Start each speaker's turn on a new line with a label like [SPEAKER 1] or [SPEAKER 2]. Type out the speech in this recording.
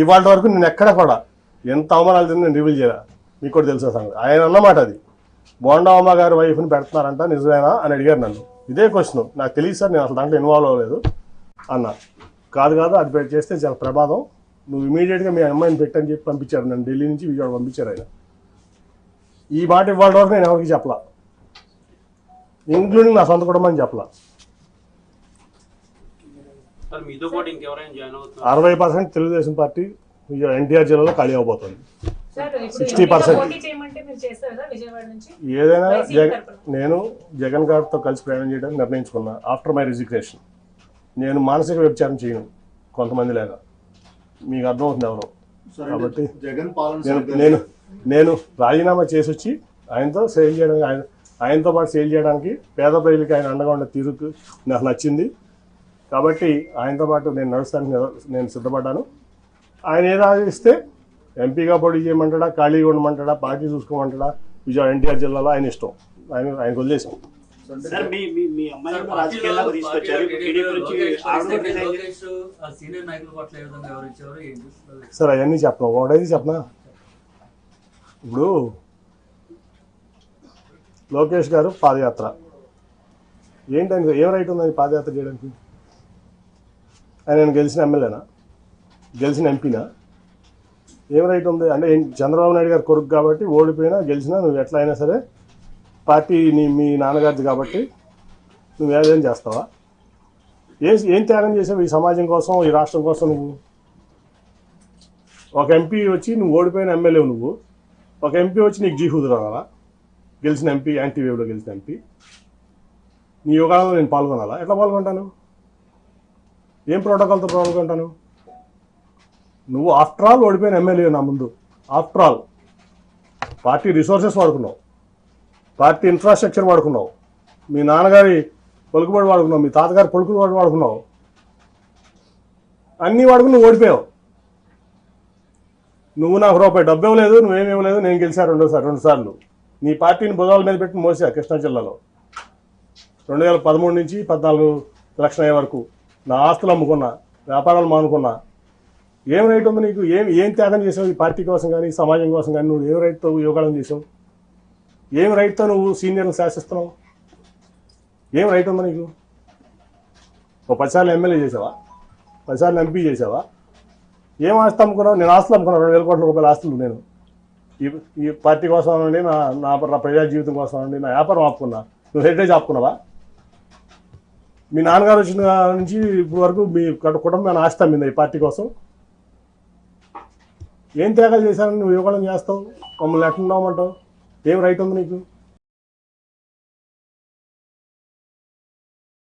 [SPEAKER 1] ఇవాళ వరకు నేను ఎక్కడ కూడా ఎంత అవమానాలు తిన్నా నేను రివీల్ చేయాలి. మీకు కూడా తెలుసా సంగతి. ఆయన అన్నమాట అది. బోండామ్మ గారి వైఫ్ని పెడుతున్నారంట నిజమేనా అని అడిగారు నన్ను. ఇదే క్వశ్చన్ నాకు తెలియదు సార్ నేను అసలు దాంట్లో ఇన్వాల్వ్ అవ్వలేదు అన్న. కాదు కాదు అది పెట్టి చేస్తే చాలా ప్రమాదం. నువ్వు ఇమీడియట్గా మీ అమ్మాయిని పెట్టని చెప్పి పంపించారు. నన్ను ఢిల్లీ నుంచి విజయవాడ పంపించారు ఆయన. ఈ మాట ఇవాళ వరకు నేను ఎవరికి చెప్పలా. ఇంక్లూడింగ్ నా సొంత కుటుంబం చెప్పలా. అరవై పర్సెంట్ తెలుగుదేశం పార్టీ ఎన్టీఆర్ జిల్లాలో ఖాళీ అవబోతుంది.
[SPEAKER 2] సార్ ఇప్పుడు
[SPEAKER 1] 60%
[SPEAKER 2] ఎంపీగా పోటీ చేయమంటే మీరు చేస్తారా విజయవాడ నుంచి?
[SPEAKER 1] ఏదైనా. నేను జగన్ గారితో కలిసి ప్రయాణం చేయడానికి నిర్ణయించుకున్నా ఆఫ్టర్ మై రిజిగ్నేషన్ నేను మానసిక వ్యభిచారం చేయను కొంతమంది లేక. మీకు అర్థమవుతుంది ఎవరు.
[SPEAKER 3] సరే
[SPEAKER 1] కాబట్టి
[SPEAKER 3] జగన్ పాలన
[SPEAKER 1] నేను
[SPEAKER 3] సరిగ్గా
[SPEAKER 1] నేను నేను రాజీనామా చేసి వచ్చి ఆయనతో సేల్ చేయడానికి ఆయన ఆయనతో పాటు సేల్ చేయడానికి పేద ప్రజలకి ఆయన అండగా ఉండే తీరుకు నాకు నచ్చింది. కాబట్టి ఆయనతో పాటు నేను నడుస్తానికి నిర- నేను సిద్ధపడ్డాను. ఆయన ఏది ఆదేశిస్తే ఎంపీగా పోటీ చేయమంటాడా ఖాళీగా ఉండమంటాడా పార్టీ చూసుకోమంటాడా విజయ ఎన్టీఆర్ జిల్లాలో ఆయన ఇష్టం. ఆయన ఆయనకు వదిలేసాం
[SPEAKER 4] సార్
[SPEAKER 1] అవన్నీ చెప్పను? ఒకటైతే చెప్పనా? ఇప్పుడు లోకేష్ గారు పాదయాత్ర. ఏంటి ఆయనకు ఏం రైట్ ఉంది ఆయన పాదయాత్ర చేయడానికి? ఆయన నేను గెలిచిన ఎమ్మెల్యేనా? గెలిచిన ఎంపీనా? ఏం రైట్ ఉంది? అంటే చంద్రబాబు నాయుడు గారు కొడుకు కాబట్టి ఓడిపోయినా గెలిచినా నువ్వు ఎట్లా అయినా సరే పార్టీ నీ మీ నాన్నగారిది కాబట్టి నువ్వు ఏదేం చేస్తావా? ఏం ఏం త్యాగం చేసావు ఈ సమాజం కోసం ఈ రాష్ట్రం కోసం నువ్వు? ఒక ఎంపీ వచ్చి నువ్వు ఓడిపోయిన ఎమ్మెల్యే నువ్వు. ఒక ఎంపీ వచ్చి నీకు జీహూదు రావాలా? గెలిచిన ఎంపీ యాంటీవేవ్లో గెలిచిన ఎంపీ. నీ యోగాలో నేను పాల్గొనాలా? ఎట్లా పాల్గొంటాను? ఏం ప్రోటోకాల్తో పాల్గొంటాను నువ్వు ఆఫ్టర్ ఆల్ ఓడిపోయిన ఎమ్మెల్యే నా ముందు. After all. పార్టీ రిసోర్సెస్ వాడుకున్నావు. పార్టీ ఇన్ఫ్రాస్ట్రక్చర్ వాడుకున్నావు. మీ నాన్నగారి పలుకుబడి వాడుకున్నావు. మీ తాతగారి పలుకుబడి వాడుకున్నావు. అన్నీ వాడుకుని నువ్వు ఓడిపోయావు. నువ్వు నాకు రూపాయి డబ్బు ఇవ్వలేదు నువ్వేమి ఇవ్వలేదు నేను గెలిచా రెండోసారి రెండుసార్లు నీ పార్టీని భుజాల మీద పెట్టి మోసా కృష్ణా జిల్లాలో. రెండు వేల పదమూడు నుంచి పద్నాలుగు లక్షల అయ్యే వరకు. నా ఆస్తులు అమ్ముకున్నా వ్యాపారాలు మానుకున్నా ఏం రైట్ ఉంది నీకు? ఏం ఏం త్యాగం చేసావు ఈ పార్టీ కోసం కానీ సమాజం కోసం కానీ నువ్వు ఏం రైట్తో యోగాలం చేసావు ఏం రైట్తో నువ్వు సీనియర్ని శాసిస్తున్నావు? ఏం రైట్ ఉంది నీకు? ఓ పదిసార్లు ఎమ్మెల్యే చేసావా పదిసార్లు ఎంపీ చేసావా ఏం ఆస్తి అమ్ముకున్నావు? నేను ఆస్తులు అమ్ముకున్నాను రెండు వేల కోట్ల రూపాయల ఆస్తులు నేను. ఈ ఈ పార్టీ కోసం నుండి నా నా నా ప్రజా జీవితం కోసం నుండి నా వ్యాపారం ఆపుకున్నా. నువ్వు హెరిటేజ్ ఆపుకున్నావా? మీ నాన్నగారు వచ్చిన నుంచి ఇప్పుడు వరకు మీ కుటుంబాన్ని కుటుంబం ఆస్తి అమ్మిందా ఈ పార్టీ కోసం. ఏం త్యాగాలు చేశారని నువ్వు ఇవ్వడం చేస్తావు? మమ్మల్ని ఎట్లా ఉండమంటావు ఏం రైట్ ఉంది నీకు?